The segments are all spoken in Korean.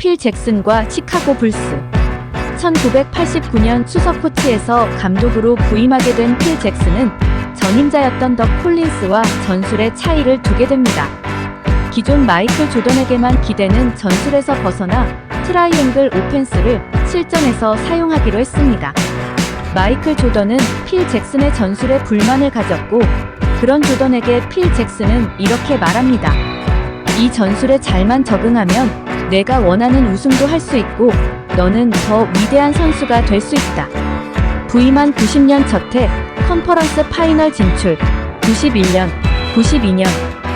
필 잭슨과 시카고 불스 1989년 수석 코치에서 감독으로 부임하게 된 필 잭슨은 전임자였던 더 콜린스와 전술의 차이를 두게 됩니다. 기존 마이클 조던에게만 기대는 전술에서 벗어나 트라이앵글 오펜스를 실전에서 사용하기로 했습니다. 마이클 조던은 필 잭슨의 전술에 불만을 가졌고 그런 조던에게 필 잭슨은 이렇게 말합니다. 이 전술에 잘만 적응하면 내가 원하는 우승도 할 수 있고 너는 더 위대한 선수가 될 수 있다. 부임한 90년 첫해 컨퍼런스 파이널 진출, 91년, 92년,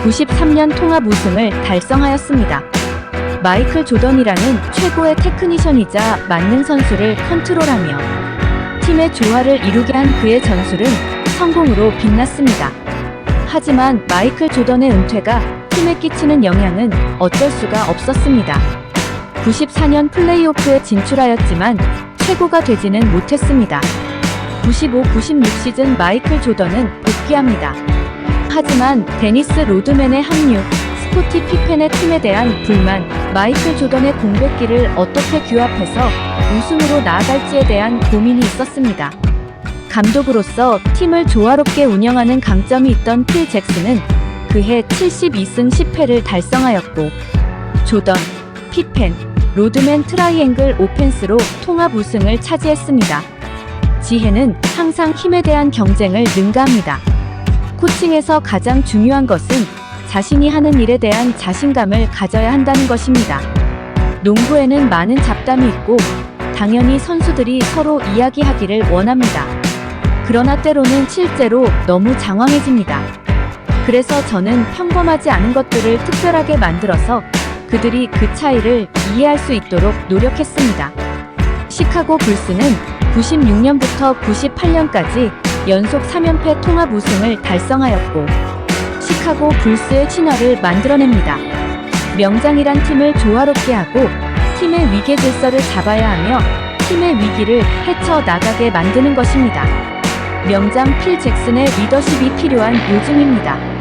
93년 통합 우승을 달성하였습니다. 마이클 조던이라는 최고의 테크니션이자 만능 선수를 컨트롤하며 팀의 조화를 이루게 한 그의 전술은 성공으로 빛났습니다. 하지만 마이클 조던의 은퇴가 팀에 끼치는 영향은 어쩔 수가 없었습니다. 94년 플레이오프에 진출하였지만 최고가 되지는 못했습니다. 95-96 시즌 마이클 조던은 복귀합니다. 하지만 데니스 로드맨의 합류, 스코티 피펜의 팀에 대한 불만, 마이클 조던의 공백기를 어떻게 규합해서 우승으로 나아갈지에 대한 고민이 있었습니다. 감독으로서 팀을 조화롭게 운영하는 강점이 있던 필 잭슨은 그해 72승 10패를 달성하였고 조던, 피펜, 로드맨 트라이앵글 오펜스로 통합 우승을 차지했습니다. 지혜는 항상 힘에 대한 경쟁을 능가합니다. 코칭에서 가장 중요한 것은 자신이 하는 일에 대한 자신감을 가져야 한다는 것입니다. 농구에는 많은 잡담이 있고 당연히 선수들이 서로 이야기하기를 원합니다. 그러나 때로는 실제로 너무 장황해집니다. 그래서 저는 평범하지 않은 것들을 특별하게 만들어서 그들이 그 차이를 이해할 수 있도록 노력했습니다. 시카고 불스는 96년부터 98년까지 연속 3연패 통합 우승을 달성하였고 시카고 불스의 신화를 만들어냅니다. 명장이란 팀을 조화롭게 하고 팀의 위계 질서를 잡아야 하며 팀의 위기를 헤쳐 나가게 만드는 것입니다. 명장 필 잭슨의 리더십이 필요한 요즘입니다.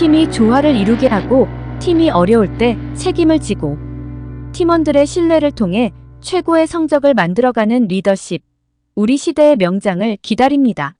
팀이 조화를 이루게 하고 팀이 어려울 때 책임을 지고 팀원들의 신뢰를 통해 최고의 성적을 만들어가는 리더십. 우리 시대의 명장을 기다립니다.